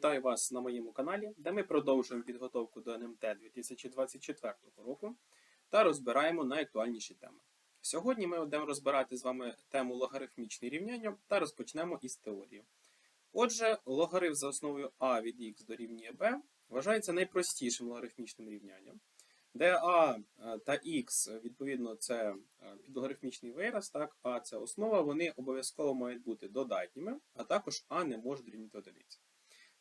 Вітаю вас на моєму каналі, де ми продовжуємо підготовку до НМТ 2024 року та розбираємо найактуальніші теми. Сьогодні ми будемо розбирати з вами тему логарифмічні рівняння та розпочнемо із теорії. Отже, логарифм за основою а від х дорівнює b вважається найпростішим логарифмічним рівнянням, де а е, та х, відповідно, це е, підлогарифмічний вираз, так, а це основа, вони обов'язково мають бути додатніми, а також а не може дорівнювати одиниці.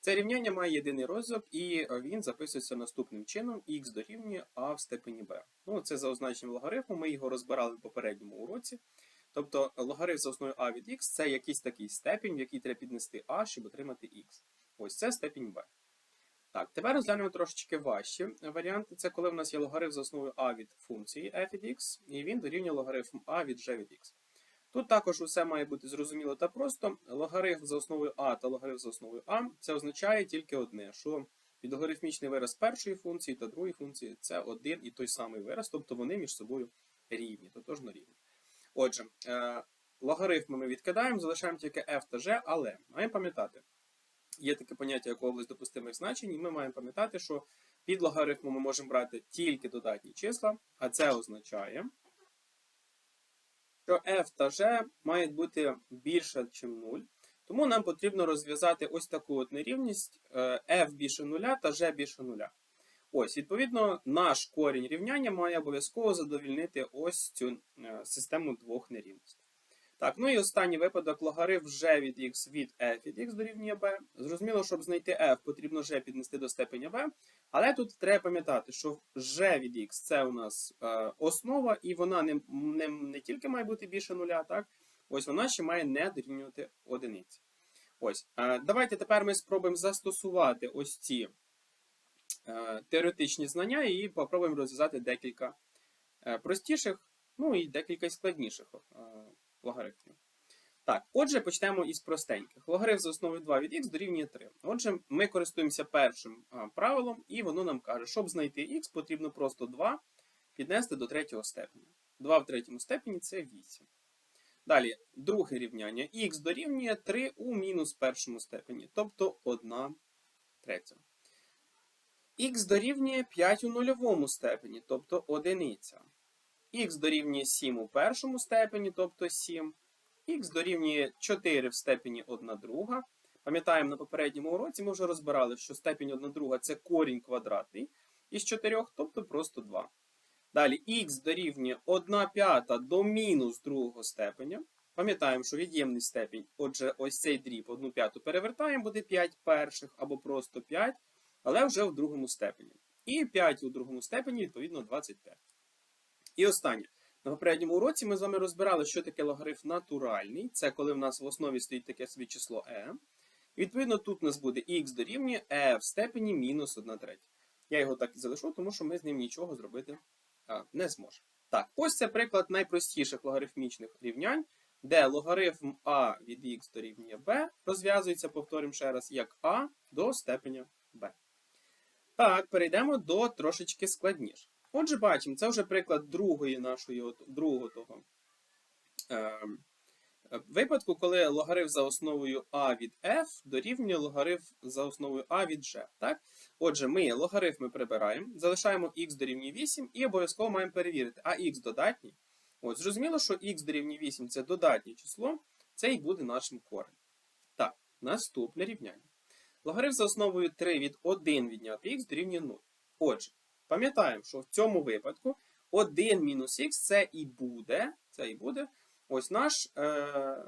Це рівняння має єдиний розв'язок, і е, він записується наступним чином: х дорівнює а в степені b. Ну, це за означенням логарифму, ми його розбирали в попередньому уроці. Тобто логарифм за основою а від х це якийсь такий степінь, в який треба піднести а, щоб отримати х. Ось це степінь b. Так, тепер розглянемо трошечки важчі варіанти. Це коли в нас є логарифм за основою а від функції f від x, і він дорівнює логарифм а від g від x. Тут також усе має бути зрозуміло та просто. Логарифм за основою а та логарифм за основою а це означає тільки одне, що підлогарифмічний вираз першої функції та другої функції це один і той самий вираз, тобто вони між собою рівні, тотожно рівні. Отже, е, логарифми ми відкидаємо, залишаємо тільки f та g, але маємо пам'ятати, є таке поняття, як область допустимих значень, і ми маємо пам'ятати, що під логарифмом ми можемо брати тільки додатні числа, а це означає що f та g мають бути більше, ніж 0. Тому нам потрібно розв'язати ось таку от нерівність е, f більше 0 та g більше 0. Ось, відповідно, наш корінь рівняння має обов'язково задовільнити ось цю е, систему двох нерівностей. Так, ну і останній випадок логарифм g від x від f від x дорівнює b. Зрозуміло, щоб знайти f, потрібно g піднести до степеня b. Але тут треба пам'ятати, що g від x це у нас е, основа, і вона не, не, не тільки має бути більше нуля, так? Ось вона ще має не дорівнювати одиниці. Ось. Е, давайте тепер ми спробуємо застосувати ось ці е, теоретичні знання і попробуємо розв'язати декілька е, простіших, ну і декілька складніших. Е, логарифмів. Так, отже, почнемо із простеньких. Логарифм за основою 2 від х дорівнює 3. Отже, ми користуємося першим правилом, і воно нам каже, щоб знайти х, потрібно просто 2 піднести до третього степеня. 2 в третьому степені це 8. Далі, друге рівняння. х дорівнює 3 у мінус першому степені, тобто 1 третя. х дорівнює 5 у нульовому степені, тобто 1 х дорівнює 7 у першому степені, тобто 7, х дорівнює 4 в степені 1 друга. Пам'ятаємо, на попередньому уроці ми вже розбирали, що степень 1 друга це корінь квадратний із 4, тобто просто 2. Далі х дорівнює 1 п'ята до мінус другого степеня. Пам'ятаємо, що від'ємний степінь, отже, ось цей дріб 1 п'яту перевертаємо, буде 5 перших або просто 5, але вже в другому степені. І 5 у другому степені, відповідно, 25. І останнє. На попередньому уроці ми з вами розбирали, що таке логарифм натуральний. Це коли в нас в основі стоїть таке собі число e. Відповідно тут у нас буде х дорівнює e в степені мінус 1 третя. Я його так і залишу, тому що ми з ним нічого зробити а, не зможемо. Так, ось це приклад найпростіших логарифмічних рівнянь, де логарифм а від х дорівнює b розв'язується, повторимо ще раз, як а до степеня b. Так, перейдемо до трошечки складніше. Отже, бачимо, це вже приклад другої нашої другого того е, випадку, коли логарифм за основою а від f дорівнює логарифм за основою а від g. Так? Отже, ми логарифми прибираємо, залишаємо х дорівнює 8 і обов'язково маємо перевірити, а х додатній. От, Зрозуміло, що х дорівнює 8 це додатнє число, це і буде нашим коренем. Так, наступне рівняння. Логарифм за основою 3 від 1 відняти х дорівнює 0. Отже, Пам'ятаємо, що в цьому випадку 1 мінус х це і буде. Це і буде ось наш е,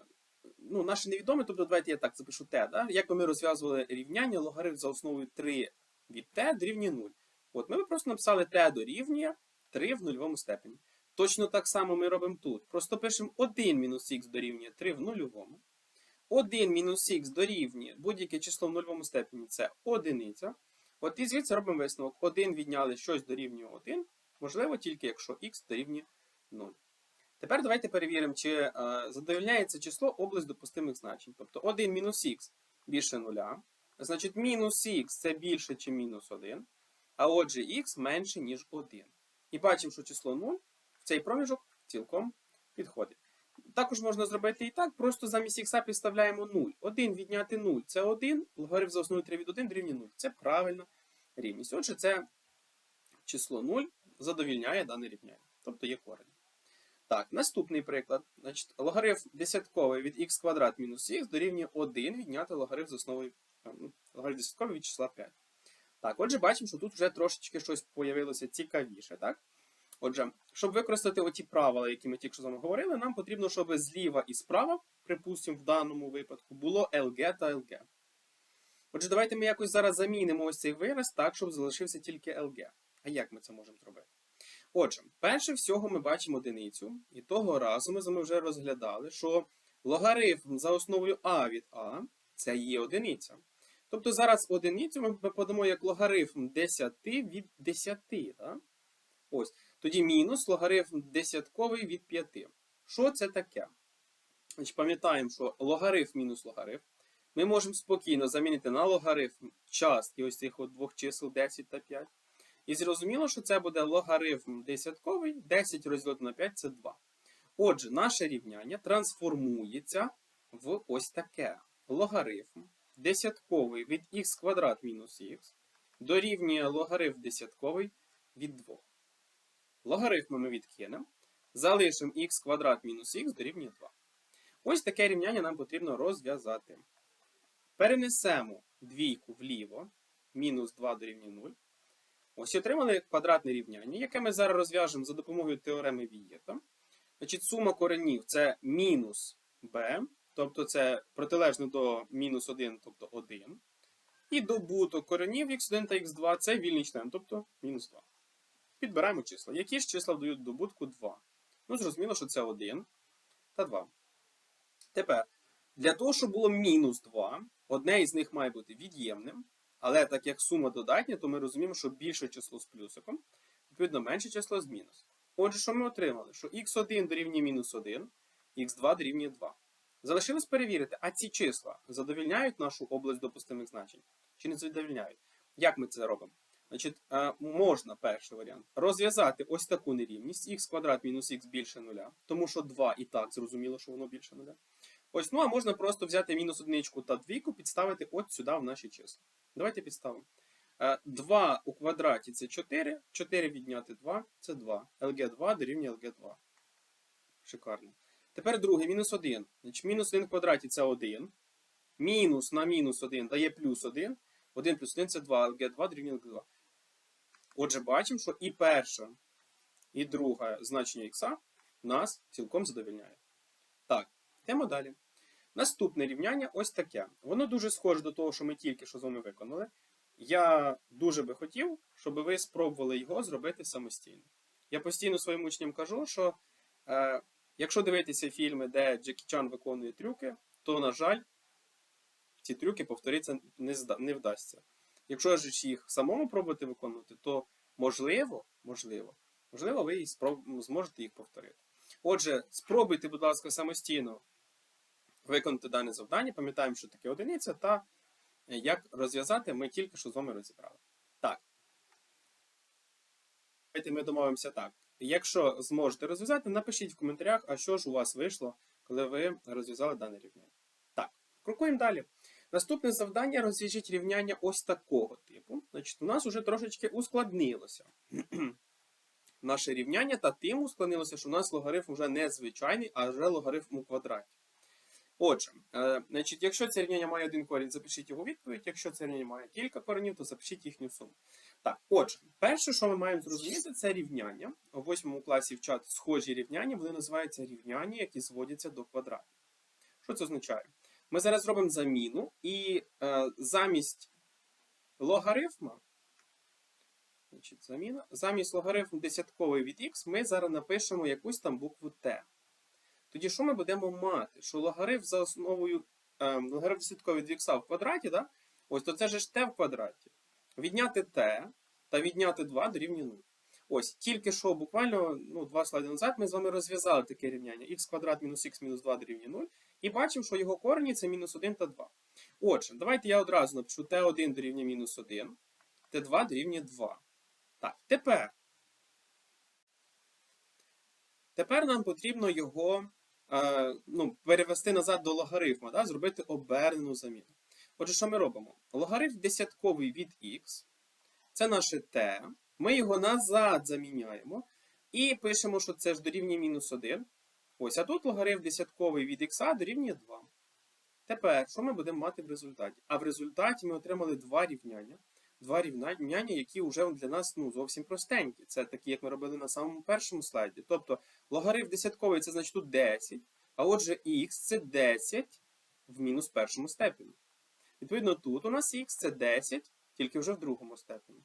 ну, наше невідоме, тобто давайте я так запишу t. Да? Як ми розв'язували рівняння логарифм за основою 3 від t дорівнює 0. От Ми просто написали t дорівнює 3 в нульовому степені. Точно так само ми робимо тут. Просто пишемо 1 мінус х дорівнює 3 в нульовому. 1 мінус х дорівнює будь-яке число в нульовому степені це одиниця. От і звідси робимо висновок. 1 відняли щось дорівнює 1, можливо, тільки якщо х дорівнює 0. Тепер давайте перевіримо, чи е, задовольняє число область допустимих значень. Тобто 1 мінус х більше 0. Значить, мінус х це більше, чи мінус 1. А отже, х менше, ніж 1. І бачимо, що число 0 в цей проміжок цілком підходить. Також можна зробити і так, просто замість х підставляємо 0. 1 відняти 0 це 1, логарифм за основою 3 від 1 дорівнює 0. Це правильна рівність. Отже, це число 0 задовільняє дане рівняння, тобто є корень. Так, наступний приклад. Значить, логарифм десятковий від х квадрат мінус х дорівнює 1 відняти логарифм з основою ну, десятковий від числа 5. Так, отже, бачимо, що тут вже трошечки щось появилося цікавіше, так? Отже, щоб використати оті правила, які ми тільки що з вами говорили, нам потрібно, щоб зліва і справа, припустимо, в даному випадку, було LG та LG. Отже, давайте ми якось зараз замінимо ось цей вираз так, щоб залишився тільки LG. А як ми це можемо зробити? Отже, перше всього ми бачимо одиницю, і того разу ми з вами вже розглядали, що логарифм за основою А від А це є одиниця. Тобто зараз одиницю ми подамо як логарифм 10 від 10. Так? Ось. Тоді мінус логарифм десятковий від 5. Що це таке? Значить, Пам'ятаємо, що логарифм мінус логарифм ми можемо спокійно замінити на логарифм частки ось цих двох чисел 10 та 5. І зрозуміло, що це буде логарифм десятковий, 10 розділити на 5 це 2. Отже, наше рівняння трансформується в ось таке. Логарифм десятковий від х квадрат мінус х дорівнює логарифм десятковий від 2. Логарифми ми відкинемо. Залишимо х квадрат мінус х дорівнює 2. Ось таке рівняння нам потрібно розв'язати. Перенесемо двійку вліво, мінус 2 дорівнює 0. Ось отримали квадратне рівняння, яке ми зараз розв'яжемо за допомогою теореми Вієта. Значить, сума коренів це мінус b, тобто це протилежно до мінус 1, тобто 1. І добуток коренів х1 та х2 це вільний член, тобто мінус 2. Підбираємо числа. Які ж числа вдають добутку 2? Ну, зрозуміло, що це 1 та 2. Тепер, для того, щоб було мінус 2, одне із них має бути від'ємним. Але так як сума додатня, то ми розуміємо, що більше число з плюсиком, відповідно, менше число з мінус. Отже, що ми отримали? Що х1 дорівнює мінус 1, х2 дорівнює 2. Залишилось перевірити, а ці числа задовільняють нашу область допустимих значень чи не задовільняють? Як ми це робимо? Значить, е, можна перший варіант розв'язати ось таку нерівність х квадрат мінус х більше нуля, тому що 2 і так зрозуміло, що воно більше нуля. Ось, ну а можна просто взяти мінус одиничку та двійку, підставити от сюди в наші числа. Давайте підставимо. 2 у квадраті це 4, 4 відняти 2 це 2. LG2 дорівнює LG2. Шикарно. Тепер друге, мінус 1. Значить, мінус 1 в квадраті це 1. Мінус на мінус 1 дає плюс 1. 1 плюс 1 це 2, LG2 дорівнює LG2. Отже, бачимо, що і перше, і друге значення х нас цілком задовільняє. Так, йдемо далі. Наступне рівняння ось таке. Воно дуже схоже до того, що ми тільки що з вами виконали. Я дуже би хотів, щоб ви спробували його зробити самостійно. Я постійно своїм учням кажу, що е, якщо дивитися фільми, де Джекі Чан виконує трюки, то, на жаль, ці трюки повторитися не, не вдасться. Якщо ж їх самому пробувати виконувати, то можливо, можливо, можливо, ви спроб... зможете їх повторити. Отже, спробуйте, будь ласка, самостійно виконати дане завдання. Пам'ятаємо, що таке одиниця, та як розв'язати, ми тільки що з вами розібрали. Так. Давайте ми домовимося так. Якщо зможете розв'язати, напишіть в коментарях, а що ж у вас вийшло, коли ви розв'язали дане рівняння. Так, крокуємо далі. Наступне завдання розв'яжіть рівняння ось такого типу. Значить, у нас вже трошечки ускладнилося. Наше рівняння та тим ускладнилося, що у нас логарифм вже не звичайний, а вже логарифм у квадраті. Отже, е, значить, якщо це рівняння має один корінь, запишіть його відповідь. Якщо це рівняння має кілька коренів, то запишіть їхню суму. Так, отже, перше, що ми маємо зрозуміти, це рівняння. У восьмому класі вчать схожі рівняння, вони називаються рівняння, які зводяться до квадратів. Що це означає? Ми зараз зробимо заміну, і е, замість логарифма, значить, заміна, замість логарифму десятковий від х, ми зараз напишемо якусь там букву Т. Тоді що ми будемо мати? Що логарифм за основою е, логарифм десятковий від х в квадраті, да? ось то це ж t в квадраті. Відняти t та відняти 2 дорівнює 0. Ось, тільки що буквально ну, два слайди назад ми з вами розв'язали таке рівняння х квадрат мінус х мінус 2 дорівнює 0. І бачимо, що його корені це мінус 1 та 2. Отже, давайте я одразу напишу t1 дорівнює мінус 1, t2 дорівнює 2. Так, тепер. Тепер нам потрібно його е, ну, перевести назад до логарифма, да, зробити обернену заміну. Отже, що ми робимо? Логарифм десятковий від х, це наше t. Ми його назад заміняємо і пишемо, що це ж дорівнює мінус 1. Ось, а тут логарифм десятковий від х дорівнює 2. Тепер, що ми будемо мати в результаті? А в результаті ми отримали два рівняння. Два рівняння, які вже для нас ну, зовсім простенькі. Це такі, як ми робили на самому першому слайді. Тобто логарифм десятковий це значить тут 10, а отже х це 10 в мінус першому степені. Відповідно, тут у нас х це 10, тільки вже в другому степені.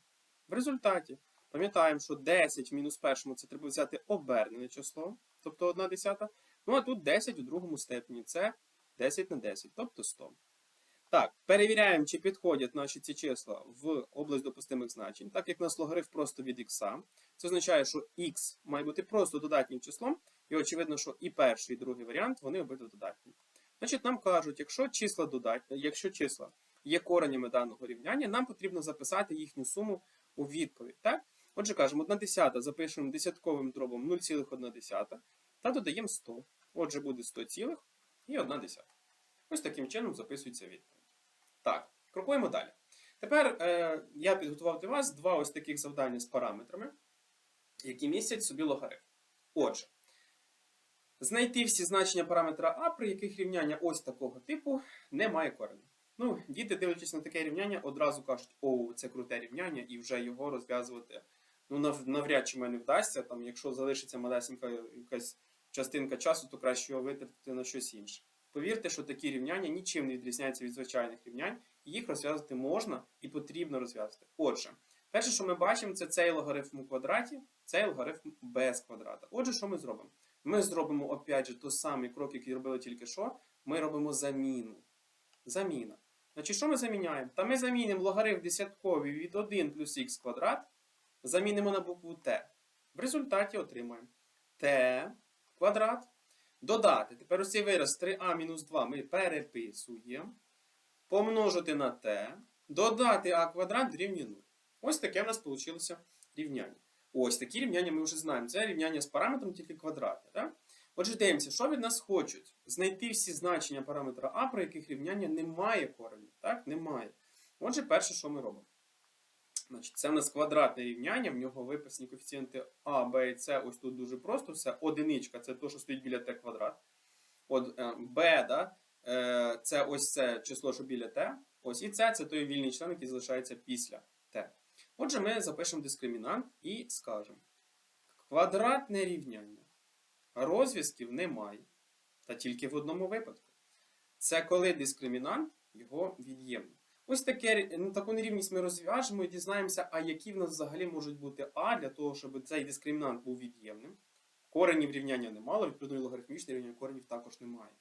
В результаті пам'ятаємо, що 10 в мінус першому це треба взяти обернене число, тобто 1 десята. Ну а тут 10 у другому степені це 10 на 10, тобто 100. Так, перевіряємо, чи підходять наші ці числа в область допустимих значень. Так як нас логарифм просто від х, це означає, що х має бути просто додатнім числом, і очевидно, що і перший, і другий варіант вони обидва додатні. Значить, нам кажуть, якщо числа додатні, якщо числа є коренями даного рівняння, нам потрібно записати їхню суму у відповідь. Так? Отже, кажемо, 1 десята запишемо десятковим дробом 0,1 та додаємо 100. Отже, буде 100 цілих і 1 десята. Ось таким чином записується відповідь. Так, крокуємо далі. Тепер е, я підготував для вас два ось таких завдання з параметрами, які містять собі логарифм. Отже, знайти всі значення параметра А, при яких рівняння ось такого типу не має кореню. Ну, діти, дивлячись на таке рівняння, одразу кажуть, о, це круте рівняння, і вже його розв'язувати ну, навряд чи мені вдасться. Там, якщо залишиться малесенька якась частинка часу, то краще його витратити на щось інше. Повірте, що такі рівняння нічим не відрізняються від звичайних рівнянь, і їх розв'язати можна і потрібно розв'язати. Отже, перше, що ми бачимо, це цей логарифм у квадраті, цей логарифм без квадрата. Отже, що ми зробимо? Ми зробимо, опять же, той самий крок, який робили тільки що. Ми робимо заміну. Заміна. Значить, що ми заміняємо? Та ми замінимо логарифм десятковий від 1 плюс х квадрат, замінимо на букву t. В результаті отримаємо t квадрат. Додати. Тепер ось цей вираз 3а мінус 2 ми переписуємо. Помножити на t. Додати а квадрат дорівнює 0. Ось таке в нас вийшло рівняння. Ось такі рівняння ми вже знаємо. Це рівняння з параметром тільки квадратне. Так? Отже, дивимося, що від нас хочуть? Знайти всі значення параметра А, при яких рівняння немає коренів. Так? Немає. Отже, перше, що ми робимо? Значить, Це в нас квадратне рівняння, в нього виписані коефіцієнти А, Б і С. Ось тут дуже просто все. Одиничка це те, що стоїть біля Т квадрат. От е, Б, да, е, це ось це число, що біля Т. Ось і С це той вільний член, який залишається після Т. Отже, ми запишемо дискримінант і скажемо: квадратне рівняння. Розв'язків немає. Та тільки в одному випадку. Це коли дискримінант його від'ємний. Ось таке, ну, таку нерівність ми розв'яжемо і дізнаємося, а які в нас взагалі можуть бути А для того, щоб цей дискримінант був від'ємним. Коренів рівняння немало, відповідно логарифмічне рівняння коренів також немає.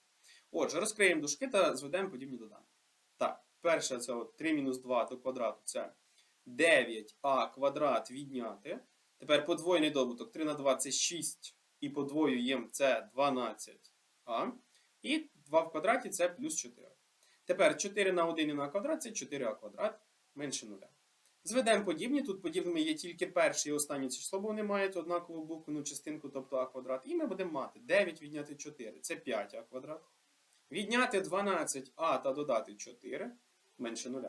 Отже, розкриємо дужки та зведемо подібні доданки. Так, перше це от 3 мінус 2 до квадрату це 9а квадрат відняти. Тепер подвоєний добуток 3 на 2 це 6 і подвоюємо це 12а. І 2 в квадраті це плюс 4. Тепер 4 на 1 на квадрат це 4а квадрат менше 0. Зведемо подібні. Тут подібними є тільки перше і останнє число, бо вони мають однакову буквену частинку, тобто а квадрат. І ми будемо мати 9 відняти 4 це 5а квадрат. Відняти 12а та додати 4 менше 0.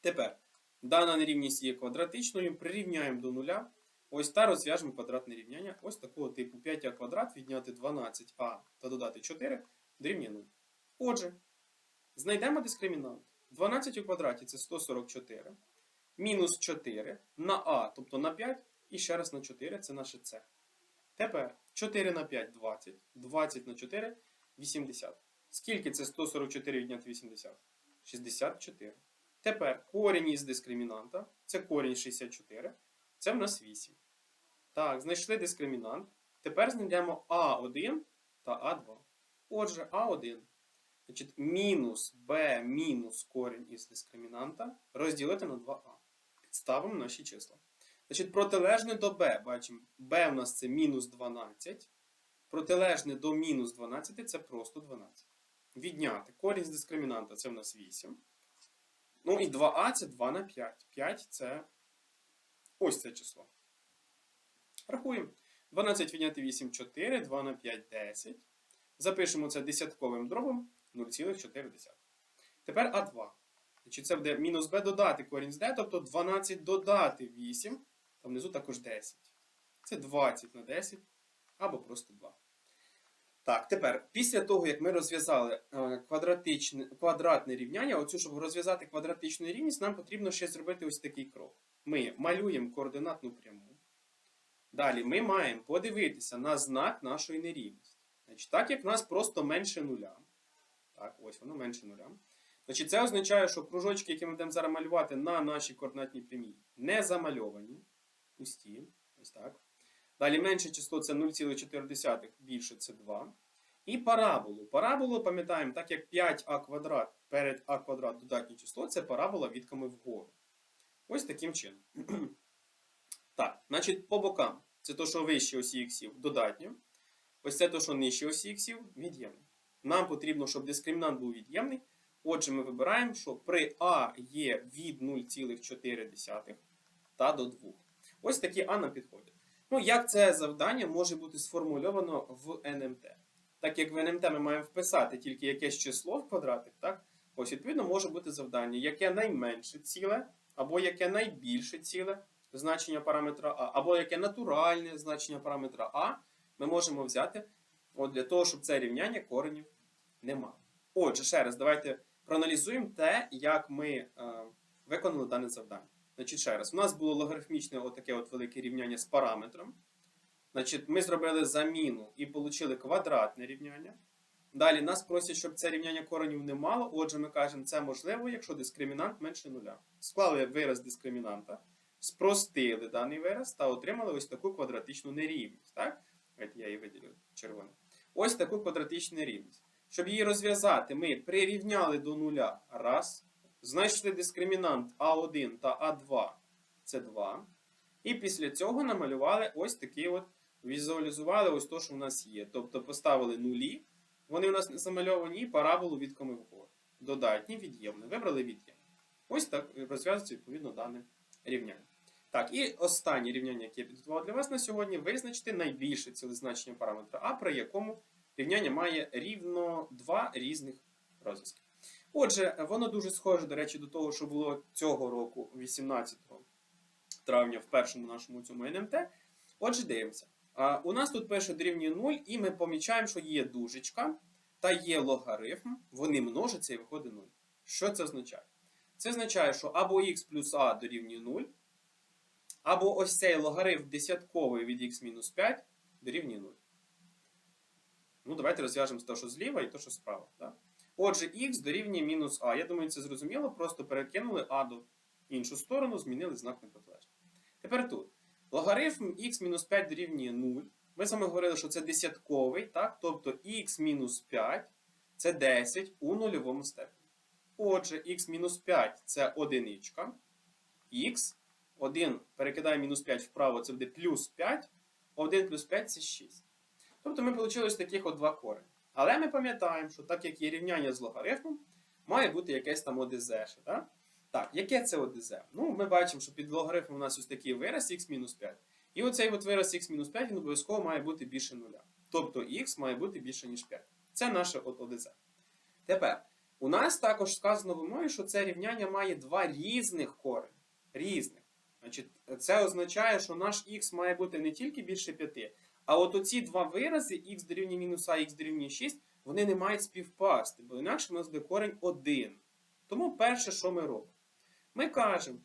Тепер дана нерівність є квадратичною, прирівняємо до нуля. Ось та розв'яжемо квадратне рівняння. Ось такого типу 5а квадрат відняти 12а та додати 4 дорівнює 0. Отже, знайдемо дискримінант. 12 у квадраті це 144. Мінус 4 на а, тобто на 5, і ще раз на 4 це наше С. Тепер 4 на 5 20. 20 на 4 80. Скільки це 144 відняти 80? 64. Тепер корінь із дискримінанта. Це корінь 64. Це в нас 8. Так, знайшли дискримінант. Тепер знайдемо А1 та А2. Отже, А1. Значить, мінус b мінус корінь із дискримінанта розділити на 2а. Підставимо наші числа. Значить, протилежне до b, бачимо, b у нас це мінус 12. Протилежне до мінус 12 це просто 12. Відняти корінь з дискримінанта це в нас 8. Ну і 2а це 2 на 5. 5 це ось це число. Рахуємо. 12 відняти 8 4, 2 на 5 10. Запишемо це десятковим дробом 0,4. Тепер А2. Значить, це буде мінус b додати корінь з d, тобто 12 додати 8, та внизу також 10. Це 20 на 10 або просто 2. Так, тепер, після того, як ми розв'язали е, квадратне рівняння, оцю, щоб розв'язати квадратичну рівність, нам потрібно ще зробити ось такий крок. Ми малюємо координатну пряму. Далі ми маємо подивитися на знак нашої нерівності. Значить, так як в нас просто менше нуля. Так, ось воно менше нуля. Значить, це означає, що кружочки, які ми будемо зараз малювати на нашій координатній прямій, не замальовані. Пусті. Ось так. Далі менше число це 0,4, більше це 2. І параболу. Параболу, пам'ятаємо, так як 5а квадрат перед а квадрат додатнє число, це парабола відками вгору. Ось таким чином. так, значить, по бокам. Це то, що вище осі іксів додатньо. Ось це то, що нижче осі іксів від'ємне. Нам потрібно, щоб дискримінант був від'ємний. Отже, ми вибираємо, що при А є від 0,4 та до 2. Ось такі А нам підходять. Ну, як це завдання може бути сформульовано в НМТ? Так як в НМТ ми маємо вписати тільки якесь число в квадратик, так? Ось, відповідно, може бути завдання, яке найменше ціле, або яке найбільше ціле значення параметра А, або яке натуральне значення параметра А, ми можемо взяти от для того, щоб це рівняння коренів не мало. Отже, ще раз, давайте проаналізуємо те, як ми е, виконали дане завдання. Значить, ще раз, у нас було логарифмічне отаке от велике рівняння з параметром. Значить, ми зробили заміну і отримали квадратне рівняння. Далі нас просять, щоб це рівняння коренів не мало. Отже, ми кажемо, це можливо, якщо дискримінант менше нуля. Склали вираз дискримінанта, спростили даний вираз та отримали ось таку квадратичну нерівність. Так? Я її виділю червоним. Ось таку квадратичну нерівність. Щоб її розв'язати, ми прирівняли до нуля раз. Знайшли дискримінант А1 та А2 це 2. І після цього намалювали ось такий от, візуалізували ось то, що в нас є. Тобто поставили нулі, вони у нас замальовані, і параболу відкоми вгору. Додатні, від'ємне. Вибрали від'ємне. Ось так розв'язується відповідно дане рівняння. Так, і останнє рівняння, яке я підготував для вас на сьогодні, визначити найбільше цілезначення параметра А, при якому рівняння має рівно два різних розв'язки. Отже, воно дуже схоже, до речі, до того, що було цього року, 18 травня, в першому нашому цьому НМТ. Отже, дивимося. У нас тут пише дорівнює 0, і ми помічаємо, що є дужечка та є логарифм, вони множаться і виходить 0. Що це означає? Це означає, що або х плюс а дорівнює 0, або ось цей логарифм десятковий від х мінус 5 дорівнює 0. Ну, давайте розв'яжемо те, що зліва, і те, що справа. Так? Отже, х дорівнює мінус а. Я думаю, це зрозуміло, просто перекинули а до іншу сторону, змінили знак непротилежний. Тепер тут. Логарифм х мінус 5 дорівнює 0. Ми саме говорили, що це десятковий, так? тобто х мінус 5 це 10 у нульовому степені. Отже, х мінус 5 це одиничка. Х 1 перекидає мінус 5 вправо, це буде плюс 5. 1 плюс 5 це 6. Тобто ми отримали таких от два корені. Але ми пам'ятаємо, що так як є рівняння з логарифмом, має бути якесь там ОДЗ. Так, Так, яке це ОДЗ? Ну, ми бачимо, що під логарифмом у нас ось такий вираз х-5. І оцей от вираз х-5 він обов'язково має бути більше нуля. Тобто х має бути більше, ніж 5. Це наше ОДЗ. Тепер, у нас також сказано в що це рівняння має два різних корені. Різних. Значить, Це означає, що наш х має бути не тільки більше 5, а от оці два вирази, х дорівнює мінус а, х дорівнює 6, вони не мають співпасти, бо інакше у нас буде корень 1. Тому перше, що ми робимо? Ми кажемо,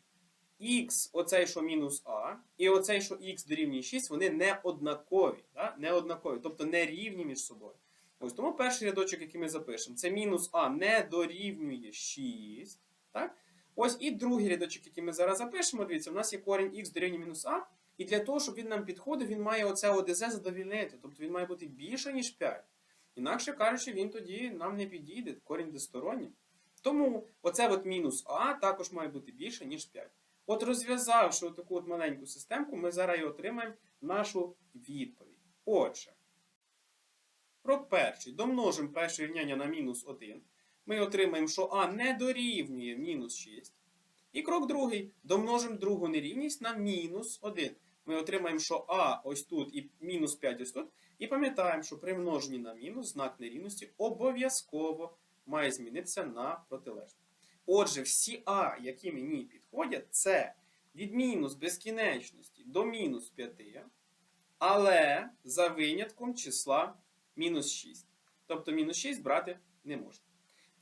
х, оцей, що мінус а, і оцей, що х дорівнює 6, вони не однакові. Да? Не однакові, тобто не рівні між собою. Ось тому перший рядочок, який ми запишемо, це мінус а не дорівнює 6. Так? Ось і другий рядочок, який ми зараз запишемо, дивіться, у нас є корінь х дорівнює мінус а. І для того, щоб він нам підходив, він має оце ОДЗ задовільнити. Тобто він має бути більше, ніж 5. Інакше кажучи, він тоді нам не підійде, корінь досторонній. Тому оце от мінус А також має бути більше, ніж 5. От розв'язавши таку от маленьку системку, ми зараз і отримаємо нашу відповідь. Отже, крок перший. Домножимо перше рівняння на мінус 1. Ми отримаємо, що А не дорівнює мінус 6. І крок другий. Домножимо другу нерівність на мінус 1. ми отримаємо, що А ось тут і мінус 5 ось тут. І пам'ятаємо, що при множенні на мінус знак нерівності обов'язково має змінитися на протилежний. Отже, всі А, які мені підходять, це від мінус безкінечності до мінус 5, але за винятком числа мінус 6. Тобто мінус 6 брати не можна.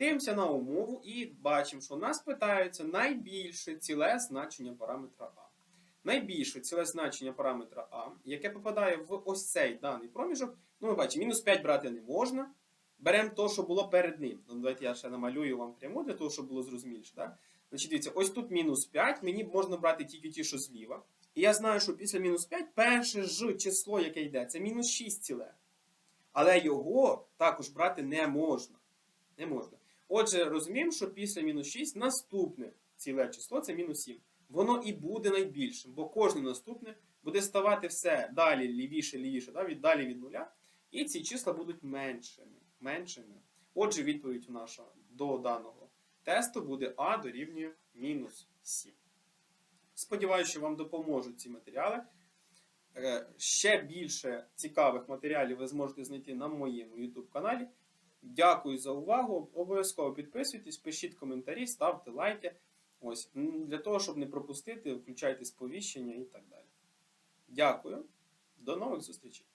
Дивимося на умову і бачимо, що нас питаються найбільше ціле значення параметра А. Найбільше ціле значення параметра А, яке попадає в ось цей даний проміжок, ну ми бачимо, мінус 5 брати не можна. Беремо те, що було перед ним. Ну, давайте я ще намалюю вам пряму для того, щоб було зрозуміліше. Так? Значить, дивіться, ось тут мінус 5, мені можна брати тільки ті, що зліва. І я знаю, що після мінус 5 перше ж число, яке йде, це мінус 6 ціле. Але його також брати не можна. Не можна. Отже, розуміємо, що після мінус 6 наступне ціле число це мінус 7. Воно і буде найбільшим, бо кожне наступне буде ставати все далі, лівіше, лівіше, да, від, далі від нуля. І ці числа будуть меншими. меншими. Отже, відповідь наша до даного тесту буде А дорівнює мінус 7. Сподіваюся, що вам допоможуть ці матеріали. Е, Ще більше цікавих матеріалів ви зможете знайти на моєму YouTube каналі. Дякую за увагу. Обов'язково підписуйтесь, пишіть коментарі, ставте лайки. Ось, для того, щоб не пропустити, включайте сповіщення і так далі. Дякую. До нових зустрічей!